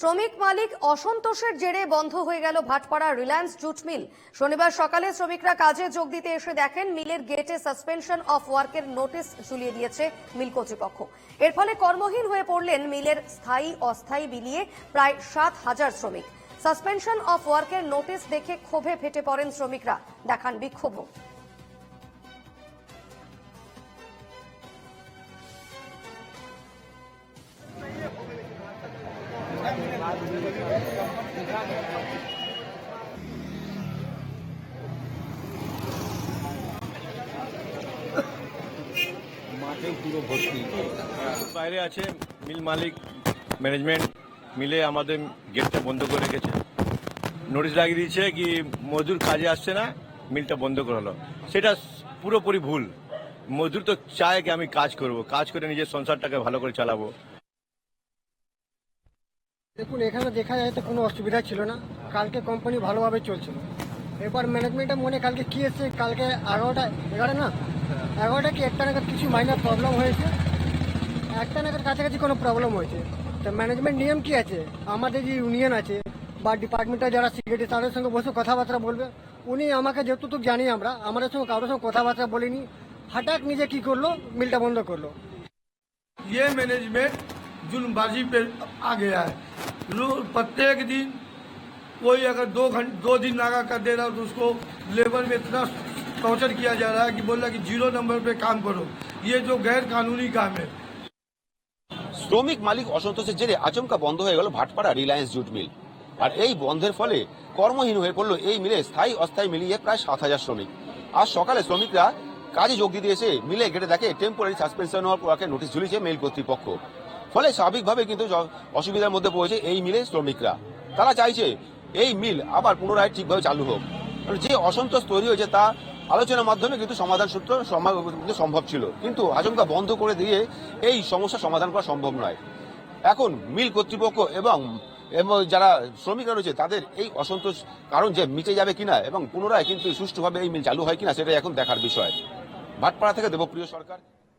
শ্রমিক মালিক অসন্তোষের জেরে বন্ধ হয়ে গেল ভাটপাড়া রিলায়েন্স জুট মিল। শনিবার সকালে শ্রমিকরা কাজে যোগ দিতে এসে দেখেন মিলের গেটে সাসপেনশন অফ ওয়ার্কের নোটিশ ঝুলিয়ে দিয়েছে মিল কর্তৃপক্ষ। এর ফলে কর্মহীন হয়ে পড়লেন মিলের স্থায়ী, অস্থায়ী বিলিয়ে প্রায় সাত হাজার শ্রমিক। সাসপেনশন অফ ওয়ার্কের নোটিশ দেখে ক্ষোভে ফেটে পড়েন শ্রমিকরা। দেখান বিক্ষোভ। বাইরে আছে মিল মালিক ম্যানেজমেন্ট, মিলে আমাদের গেটটা বন্ধ করে রেখেছে। নোটিশ লাগিয়ে দিয়েছে কি মজদুর কাজে আসছে না, মিলটা বন্ধ করে হলো সেটা পুরোপুরি ভুল। মজদুর তো চায় কি আমি কাজ করব, কাজ করে নিজের সংসারটাকে ভালো করে চালাবো। দেখুন এখানে দেখা যায় তো কোনো অসুবিধা ছিল না কালকে কোম্পানি ভালোভাবে চলছিল এবার ম্যানেজমেন্টের মনে কালকে কি এসছে কালকে এগারোটা এগারো না এগারোটা কি একটা নাগাদ কিছু মাইনার প্রবলেম হয়েছে একটা নাগাদ কাছাকাছি কোনো প্রবলেম হয়েছে তো ম্যানেজমেন্ট নিয়ম কি আছে আমাদের যে ইউনিয়ন আছে বা ডিপার্টমেন্টের যারা সিকিউরিটি তাদের সঙ্গে বসে কথাবার্তা বলবে উনি আমাকে যতটুকু জানি আমরা আমাদের সঙ্গে কারোর সঙ্গে কথাবার্তা বলিনি হঠাৎ নিজে কি করলো মিলটা বন্ধ করলো ये मैनेजमेंट जुल्मबाजी पे आ गया है रो- प्रत्येक दिन कोई अगर दो घंटे दो दिन नागा कर दे रहा है तो उसको लेबर में इतना टॉर्चर किया जा रहा है कि बोल रहा है कि जीरो नंबर पे काम करो ये जो गैर कानूनी काम है শ্রমিক মালিক অসন্তোষের জেরে আচমকা বন্ধ হয়ে গেল ভাটপাড়া রিলায়েন্স জুট মিল আর এই বন্ধের ফলে কর্মহীন হয়ে পড়লো এই মিলে স্থায়ী অস্থায়ী মিলিয়ে প্রায় সাত হাজার শ্রমিক আজ সকালে শ্রমিকরা কাজে যোগ দিতে এসে মিলে গেটে দেখে টেম্পোরারি সাসপেনশন হওয়ার পর নোটিশ ঝুলিয়েছে মেল কর্তৃপক্ষ। ফলে স্বাভাবিকভাবে কিন্তু অসুবিধার মধ্যে পড়েছে এই মিলে শ্রমিকরা। তারা চাইছে এই মিল আবার পুনরায় ঠিকভাবে চালু হোক। যে অসন্তোষ তৈরি হয়েছে তা আলোচনার মাধ্যমে কিন্তু সমাধান সূত্র সম্ভব ছিল। কিন্তু আচমকা বন্ধ করে দিয়ে এই সমস্যা সমাধান করা সম্ভব নয়। এখন মিল কর্তৃপক্ষ এবং এবং যারা শ্রমিকরা রয়েছে, তাদের এই অসন্তোষ কারণ যে মিটে যাবে কিনা এবং পুনরায় কিন্তু সুষ্ঠুভাবে এই মিল চালু হয় কিনা, সেটাই এখন দেখার বিষয়। ভাটপাড়া থেকে দেবপ্রিয় সরকার।